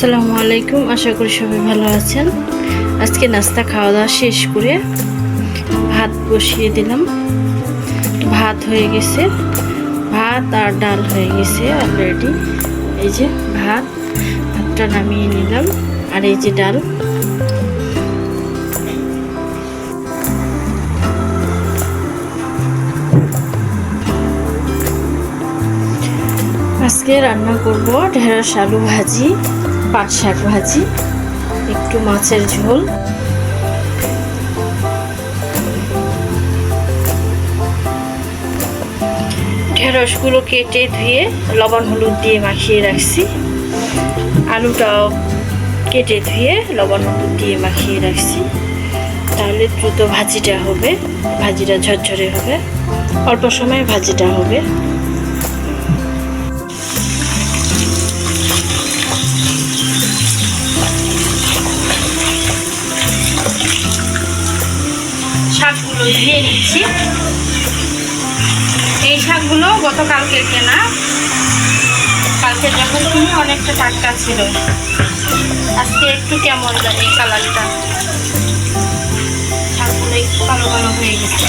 আসসালামু আলাইকুম, আশা করি সবাই ভালো আছেন। আজকে নাস্তা খাওয়া দাওয়া শেষ করে ভাত বসিয়ে দিলাম। ভাত হয়ে গেছে। ভাত আর ডাল হয়ে গেছে অলরেডি এই যে ভাত, ভাতটা নামিয়ে নিলাম। আর এই যে ডাল। আজকে রান্না করব ঢেঁড়স আলু ভাজি। পাট শাক ভাজি, একটু মাছের ঝোল। ঢেঁড়সগুলো কেটে ধুয়ে লবণ হলুদ দিয়ে মাখিয়ে রাখছি। আলুটাও কেটে ধুয়ে লবণ হলুদ দিয়ে মাখিয়ে রাখছি। তাহলে দ্রুত ভাজিটা হবে, ভাজিটা ঝরঝরে হবে। অল্প সময়ে ভাজিটা হবে। ধুয়ে নিচ্ছি। এই শাকগুলো গতকালকে কেনা। কালকে যখন তুমি, অনেকটা টাটকা ছিল। আজকে একটু কেমন জানি কালারটা। শাকগুলো একটু কালো কালো হয়ে গেছে।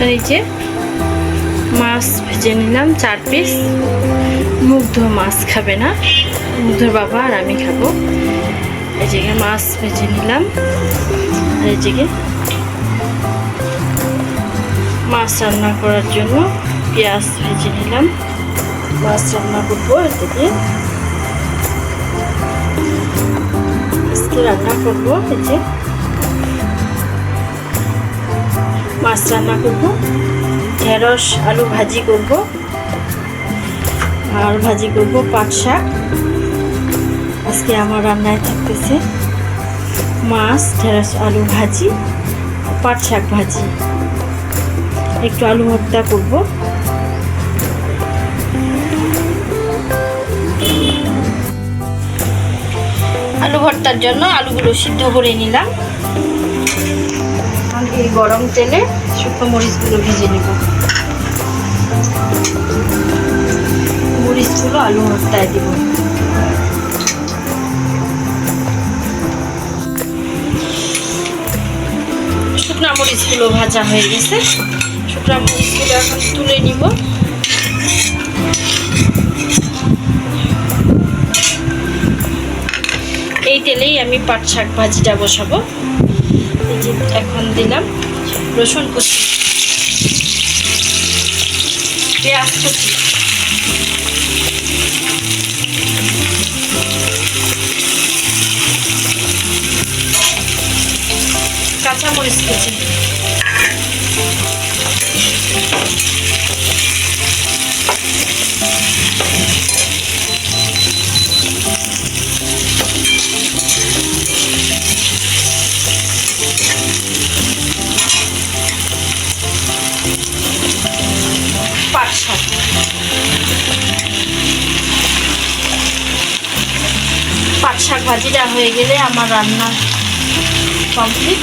আর এই যে মাছ ভেজে নিলাম, চার পিস। মুগ্ধ মাছ খাবে না। মুগ্ধর বাবা আর আমি খাব। এই জায়গায় মাছ ভেজে নিলাম। আর এই জায়গায় মাছ রান্না করার জন্য পেঁয়াজ ভেজে নিলাম। মাছ রান্না করব এতে দিয়ে আজকে রান্না করব এই যে মাছ রান্না করব, ঢেঁড়স, আলু ভাজি করব, আর ভাজি করব পাট শাক। আজকে আমার রান্নায় থাকতেছে মাছ, ঢেঁড়স, আলু ভাজি, পাট শাক ভাজি। একটু আলু ভর্তা করব। আলু ভর্তার জন্য আলুগুলো সিদ্ধ করে নিলাম। এই গরম তেলে শুকনো মরিচগুলো ভেজে নেব। মরিচগুলো আলু ভর্তায় দেব। শুকনা মরিচগুলো ভাজা হয়ে গেছে। শুকনা মরিচগুলো এখন তুলে নিব। এই তেলেই আমি পাট শাক ভাজিটা বসাবো। যে এখন দিলাম রসুন কুচি। পেঁয়াজ কুচি। কাঁচামরিচ কুচি। ভাজিটা হয়ে গেলে আমার রান্না কমপ্লিট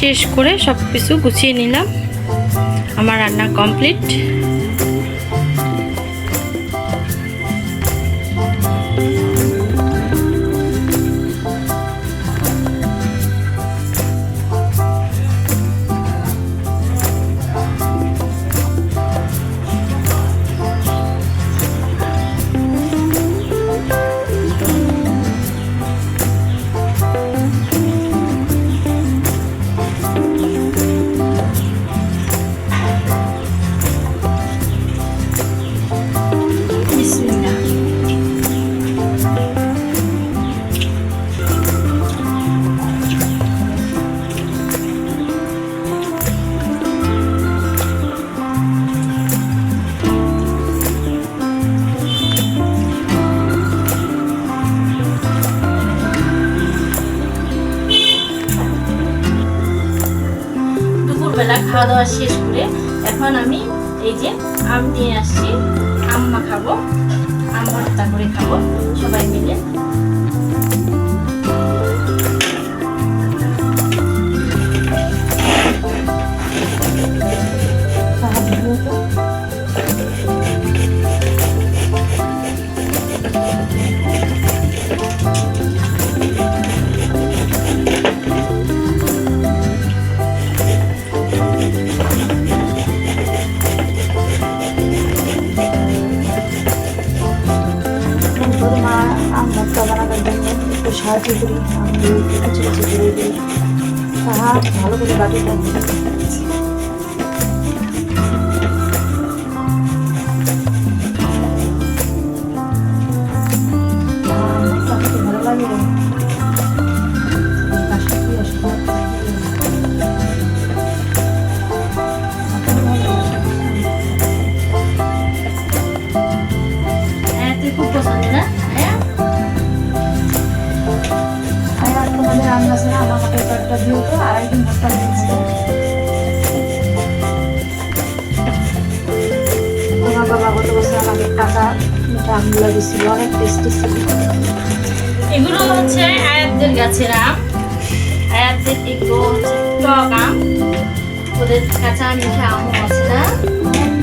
শেষ করে সব কিছু গুছিয়ে নিলাম। আমার রান্না কমপ্লিট। খাওয়া দাওয়া শেষ করে এখন আমি এই যে আম নিয়ে আসছি। আম মাখাবো, আম ভর্তা করে খাব সবাই মিলে। তোর ভালো করে বাটিটা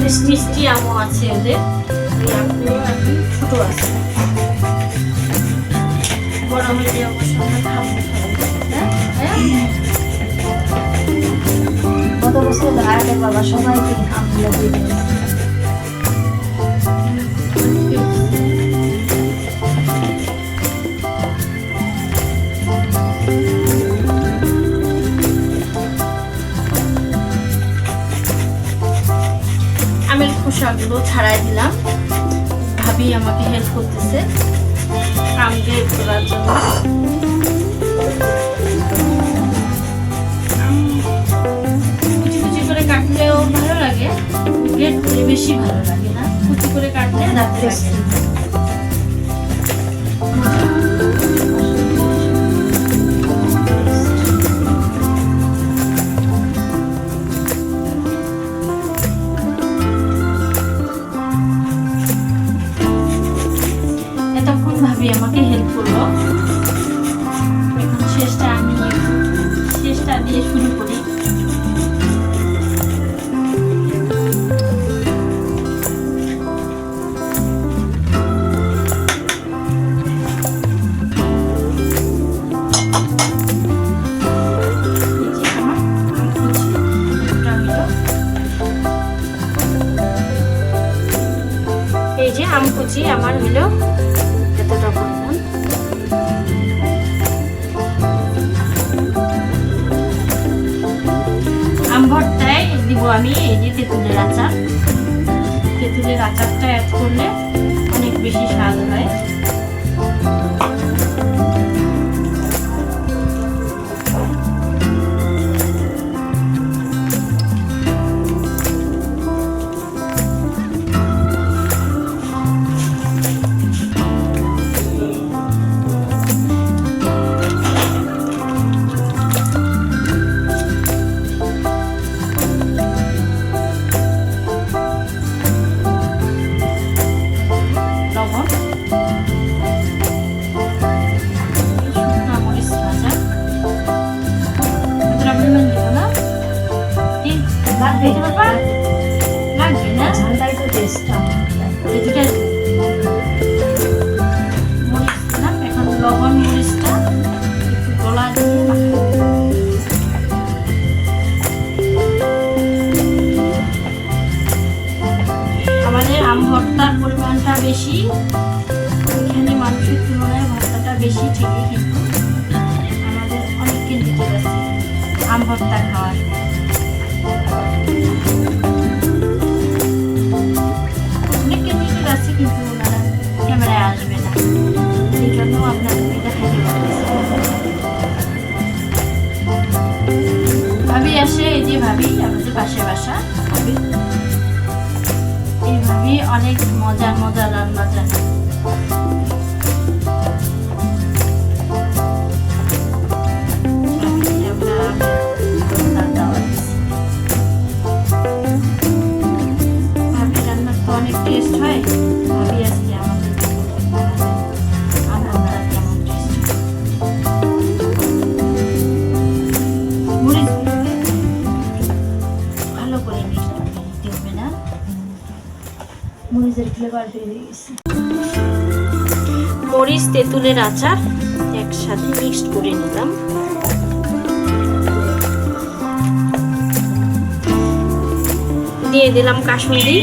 মিষ্টি মিষ্টি আমও আছে ওদের ওই আমগুলো এখন ছোট আছে। বড় হলে আমরা খাব। হ্যাঁ? হ্যাঁ বছর আগে বাবা সবাইকে আমগুলো দিয়ে খোসাগুলো ছাড়াই দিলাম। ভাবি আমাকে হেল্প করতেছে। আম বের করার জন্য। কুচি করে কাটলেও ভালো লাগে। গ্রেট করে বেশি ভালো লাগে না? কুচি করে কাটলে রাত্রে এই তেঁতুলের আচার। তেঁতুলের আচারটা অ্যাড করলে অনেক বেশি স্বাদ হয়। লবণ ভর্তা খাওয়ার অনেক ক্যান্ডিডেট আছে কিন্তু ক্যামেরায় আসবে না। জন্য আপনাদেরকে ভাবি আসে, এই যে ভাবি, আমাদের পাশে বাসা। ভাবি অনেক মজার মজার রান্না জানে। মরিচ তেঁতুলের আচার একসাথে মিক্সড করে নিলাম। দিয়ে দিলাম কাশ্মীরি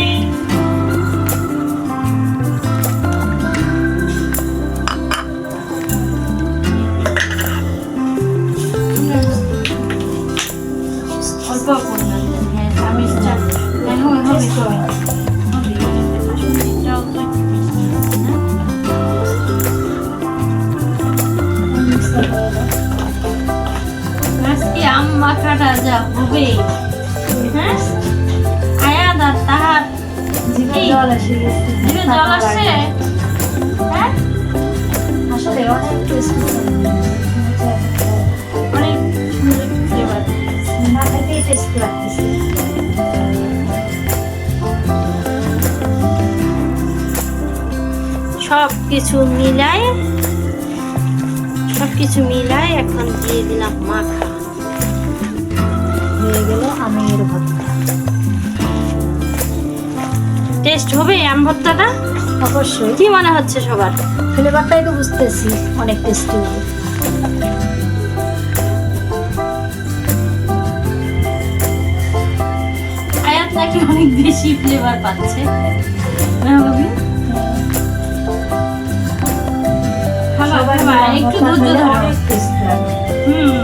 কিছু মিলায় সব কিছু মিলায় এখন দিয়ে দিলাম মাখা। হয়ে গেল আমের ভর্তা। টেস্ট হবে আম ভর্তাটা? অবশ্যই। কি মনে হচ্ছে সবার? ফ্লেভারটাই তো বুঝতেছি অনেক টেস্টি হবে। আয়াত নাকি অনেক বেশি ফ্লেভার পাচ্ছে। না একটু ধৈর্য ধরো। হুম।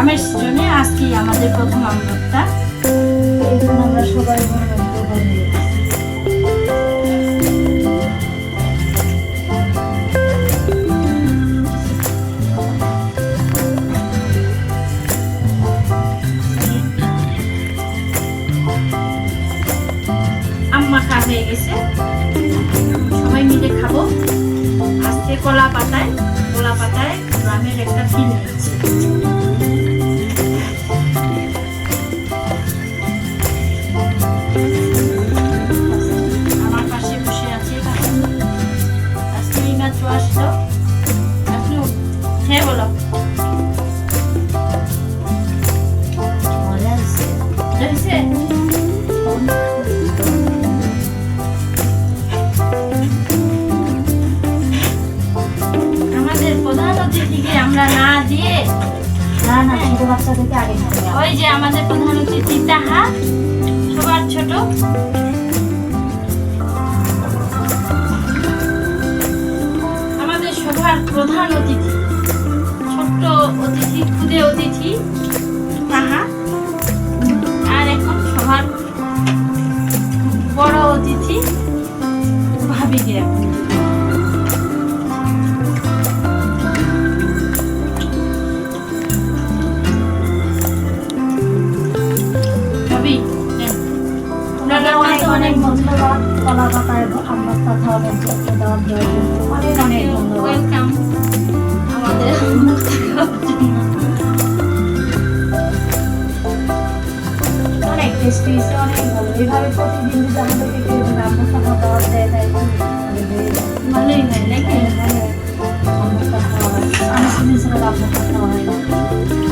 আমের সিজনে আজকে আমাদের প্রথম আম এই জন্য আমরা সবাই মাখা হয়ে গেছে। সবাই মিলে খাব। আজকে কলা পাতায় কলা পাতায় গ্রামের একটা ফিল নিচ্ছে আমার পাশে বসে আছে আজকে আসলো। হ্যাঁ বলো। আমরা না দিয়ে না না ছোট বাচ্চা থেকে আগে ওই যে আমাদের প্রধান অতিথি তাহা সবার ছোট। আমাদের সবার প্রধান অতিথি ছোট্ট অতিথি ক্ষুদে অতিথি তাহা আর এখন সবার বড় অতিথি ভাবিকে। এখন কলা পাতায় আমার কথা অনেক যত্ন দেওয়ার জন্য অনেক অনেক ওয়েলকাম আমাদের অনেক টেস্টি অনেক ভালো এইভাবে প্রতিদিন যদি আমাদেরকে কেউ যদি আমার কথা খাবার দেয় তাই হয়ে। ভালোই হয় নাকি এইভাবে খাওয়া হয়। আমি শুনেছিলাম আপনার খাওয়া হয় না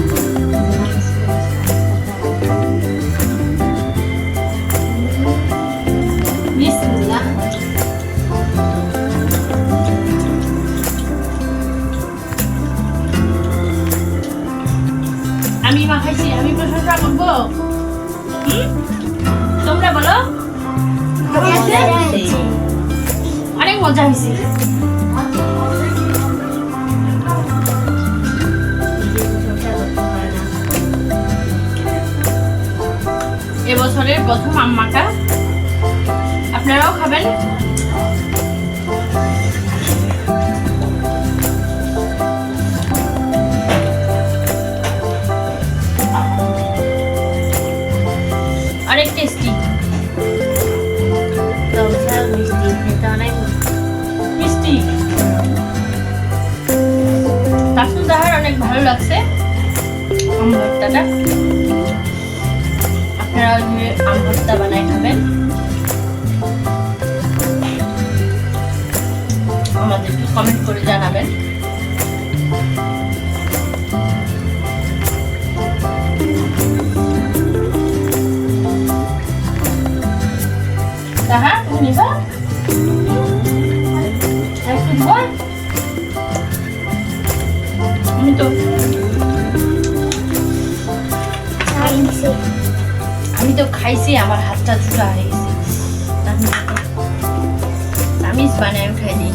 Lahat? Gusto niyo isa? Ice cream ball? Ano ito? আমি তো খাইছি আমার হাতটা জুড়া হয়েছে আমি বানায় খাইনি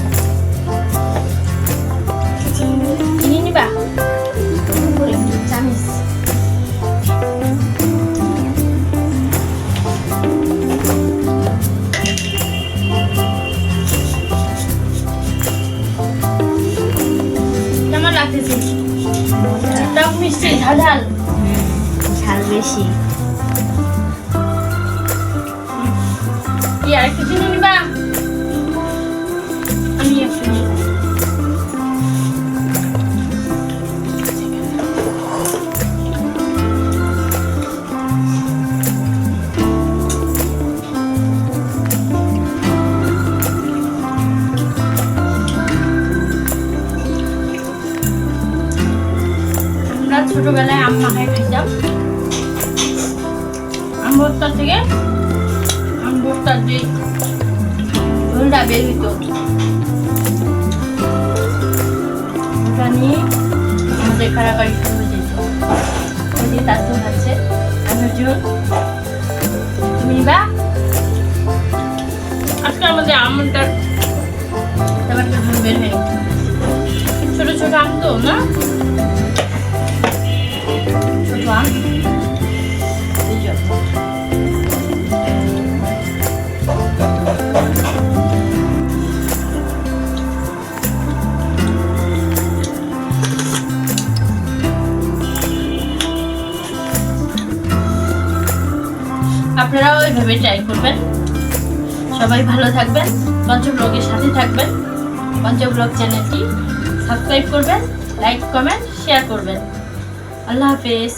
ছোটবেলায় আম মাখায় খাইতাম। আম ভর্তা থেকে আম ভর্তার যে ঝোলটা বের হইতো। ওটা নিয়ে আমাদের কারাকারি শুরু হয়ে যেত। ওই যে তার ঝোল আছে আমের ঝোল। তুমি নিবা? আজকে আমাদের একটা ঝোল বের হয়ে ছোট আম তো, না? আপনারাও এইভাবে ট্রাই করবেন। সবাই ভালো থাকবেন, পঞ্চব্লগের সাথে থাকবেন। পঞ্চব্লগ চ্যানেলটি সাবস্ক্রাইব করবেন লাইক কমেন্ট শেয়ার করবেন। আল্লাহ হাফেজ।